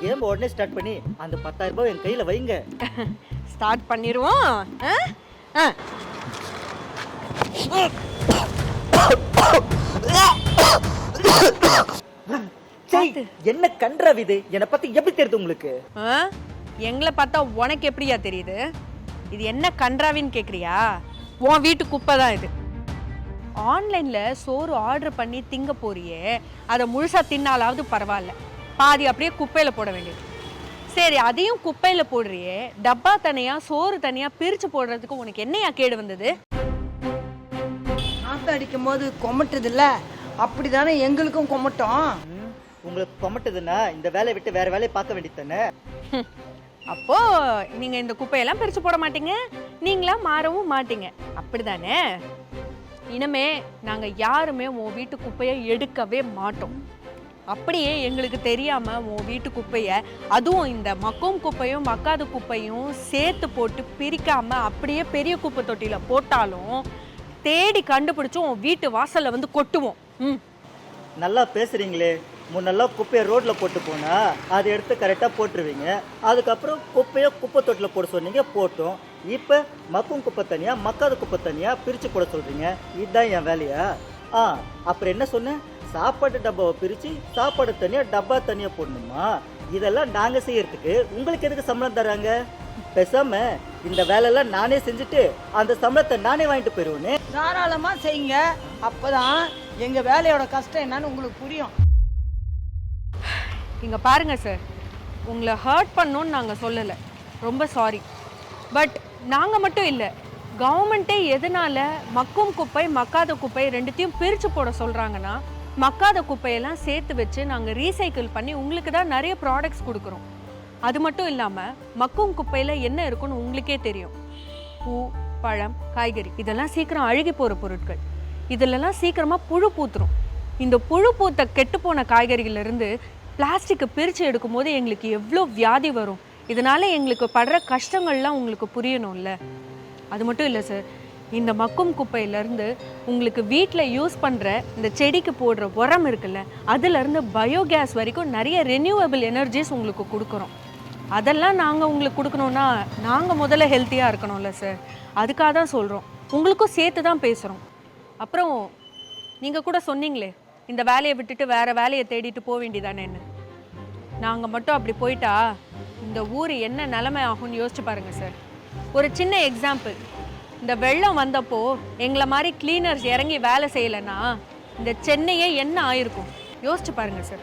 Game உடனே start பண்ணி அந்த பத்தாயிரம் ரூபாய் என் கையில வைங்க. ஸ்டார்ட் பண்ணிடுவோம் என்ன கன்றாவி இது? என்னை பத்தி எப்படி தெரியுது உங்களுக்கு? எங்களை பார்த்தா உனக்கு எப்படியா தெரியுது? இது என்ன கன்றாவின்னு கேட்குறியா உன் வீட்டு குப்பை தான் இது. ஆன்லைனில் சோறு ஆர்டர் பண்ணி திங்க போறியே. அதை முழுசா தின்னாலாவது பரவாயில்ல. பாதி அப்படியே குப்பையில் போட வேண்டியது. சரி அதையும் குப்பையில் போடுறியே டப்பா தனியாக சோறு தனியாக பிரித்து போடுறதுக்கு உனக்கு என்னையா கேடு வந்தது? நாத்தம் அடிக்கும் போது கொமட்டுதுல்ல அப்படிதானே எங்களுக்கும் கொமட்டும். உங்களுக்கு கொமட்டுதுன்னா இந்த வேலையை விட்டு வேற வேலையை பார்க்க வேண்டியது தானே. அப்போ நீங்க இந்த குப்பையெல்லாம் பிரிச்சு போட மாட்டீங்க நீங்களா மாறவும் மாட்டீங்க. அப்படிதானே? இனிமே நாங்க யாருமே உன் வீட்டு குப்பையை எடுக்கவே மாட்டோம். அப்படியே எங்களுக்கு தெரியாமல் உன் வீட்டு குப்பையை அதுவும் இந்த மக்கும் குப்பையும் மக்காத குப்பையும் சேர்த்து போட்டு பிரிக்காமல் அப்படியே பெரிய குப்பை தொட்டியில் போட்டாலும் தேடி கண்டுபிடிச்சும் உன் வீட்டு வாசலில் வந்து கொட்டுவோம். ம். நல்லா பேசுறீங்களே. முன்னெல்லாம் குப்பையை ரோட்ல போட்டு போனா அதை எடுத்து கரெக்டாக போட்டுருவீங்க. அதுக்கப்புறம் குப்பையை குப்பை தொட்டில் போட சொன்னீங்க போட்டோம். இப்போ மக்கும் குப்பை தனியா மக்காத குப்பை தனியா பிரித்து போட சொல்றீங்க. இதுதான் என் வேலையா? ஆ அப்புறம் என்ன சொன்னேன்? சாப்பாடு டப்பாவை பிரித்து சாப்பாடு தனியாக டப்பா தனியாக போடணுமா? இதெல்லாம் நாங்கள் செய்யறதுக்கு உங்களுக்கு எதுக்கு சம்பளம் தராங்க பேசாம இந்த வேலையெல்லாம் நானே செஞ்சுட்டு அந்த சம்பளத்தை நானே வாங்கிட்டு போயிடுவேனே தாராளமா செய்யுங்க. அப்பதான் எங்க வேலையோட கஷ்டம் என்னன்னு உங்களுக்கு புரியும். இங்க பாருங்க சார் உங்களை ஹர்ட் பண்ணணும்னு நாங்கள் சொல்லலை. ரொம்ப சாரி பட் நாங்கள் மட்டும் இல்லை கவர்மெண்ட்டே எதனால மக்கும் குப்பை மக்காத குப்பை ரெண்டுத்தையும் பிரித்து போட சொல்கிறாங்கன்னா மக்காத குப்பையெல்லாம் சேர்த்து வச்சு நாங்கள் ரீசைக்கிள் பண்ணி உங்களுக்கு தான் நிறைய ப்ராடக்ட்ஸ் கொடுக்குறோம். அது மட்டும் இல்லாமல் மக்கும் குப்பையில் என்ன இருக்குன்னு உங்களுக்கே தெரியும். பூ பழம் காய்கறி இதெல்லாம் சீக்கிரம் அழுகி போகிற பொருட்கள். இதிலெல்லாம் சீக்கிரமாக புழு பூத்துரும். இந்த புழு பூத்த கெட்டுப்போன காய்கறிகளிலிருந்து பிளாஸ்டிக்கை பிரித்து எடுக்கும்போது எங்களுக்கு எவ்வளோ வியாதி வரும். இதனால் எங்களுக்கு படுற கஷ்டங்கள்லாம் உங்களுக்கு புரியணும்ல. அது மட்டும் இல்லை சார் இந்த மக்கும் குப்பையிலேருந்து உங்களுக்கு வீட்டில் யூஸ் பண்ணுற இந்த செடிக்கு போடுற உரம் இருக்குல்ல அதுலேருந்து பயோகேஸ் வரைக்கும் நிறைய ரெனியூவபிள் எனர்ஜிஸ் உங்களுக்கு கொடுக்குறோம். அதெல்லாம் நாங்கள் உங்களுக்கு கொடுக்கணுன்னா நாங்கள் முதல்ல ஹெல்த்தியாக இருக்கணும்ல சார் அதுக்காக தான் சொல்கிறோம் உங்களுக்கும் சேர்த்து தான் பேசுகிறோம் அப்புறம் நீங்கள் கூட சொன்னீங்களே இந்த வேலையை விட்டுட்டு வேறு வேலையை தேடிட்டு போக வேண்டியதானேன்னு நாங்கள் மட்டும் அப்படி போயிட்டா இந்த ஊர் என்ன நிலைமை ஆகும்னு யோசிச்சு பாருங்கள் சார் ஒரு சின்ன எக்ஸாம்பிள் இந்த வெள்ளம் வந்தப்போ எங்களை மாதிரி கிளீனர்ஸ் இறங்கி வேலை செய்யலைன்னா இந்த சென்னையே என்ன ஆயிருக்கும்? யோசிச்சு பாருங்க சார்